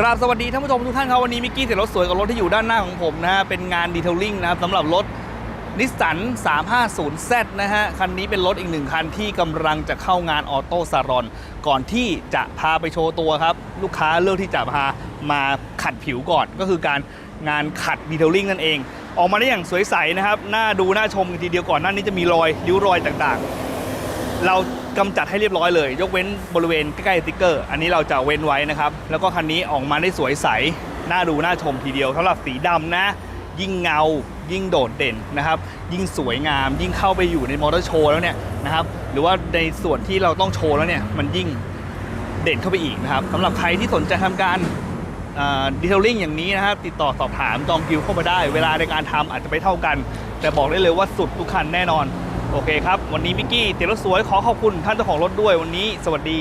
กราบสวัสดีท่านผู้ชมทุกท่านครับวันนี้มิกกี้เสียรถสวยกับรถที่อยู่ด้านหน้าของผมนะฮะเป็นงานดีเทลลิ่งนะครับสำหรับรถนิสสัน 350Z นะฮะ คันนี้เป็นรถอีกหนึ่งคันที่กำลังจะเข้างานออโต้ซารอน ก่อนที่จะพาไปโชว์ตัวครับ ลูกค้าเลือกที่จะพามาขัดผิวก่อน ก็คือการงานขัดดีเทลลิ่งนั่นเอง ออกมาได้อย่างสวยใสนะครับ น่าดูน่าชมทีเดียวก่อนหน้านี้จะมีรอยริ้วรอยต่างๆ เรากำจัดให้เรียบร้อยเลย ยกเว้นบริเวณใกล้ๆสติ๊กเกอร์ อันนี้เราจะเว้นไว้นะครับ แล้วก็คันนี้ออกมาได้สวยใส น่าดูน่าชมทีเดียวสำหรับสีดำนะ ยิ่งเงา ยิ่งโดดเด่นนะครับ ยิ่งสวยงาม ยิ่งเข้าไปอยู่ในมอเตอร์โชว์แล้วเนี่ยนะครับ หรือว่าในส่วนที่เราต้องโชว์แล้วเนี่ย มันยิ่งเด่นเข้าไปอีกนะครับสำหรับใครที่สนใจทำการดีเทลลิ่งอย่างนี้นะครับ ติดต่อสอบถามจองคิวเข้ามาได้ เวลาในการทำอาจจะไม่เท่ากัน แต่บอกได้เลยว่าสุดทุกคันแน่นอน โอเคครับ วันนี้มิกกี้เตี๋ยวรถสวยขอขอบคุณท่านเจ้าของรถด้วยวันนี้ สวัสดี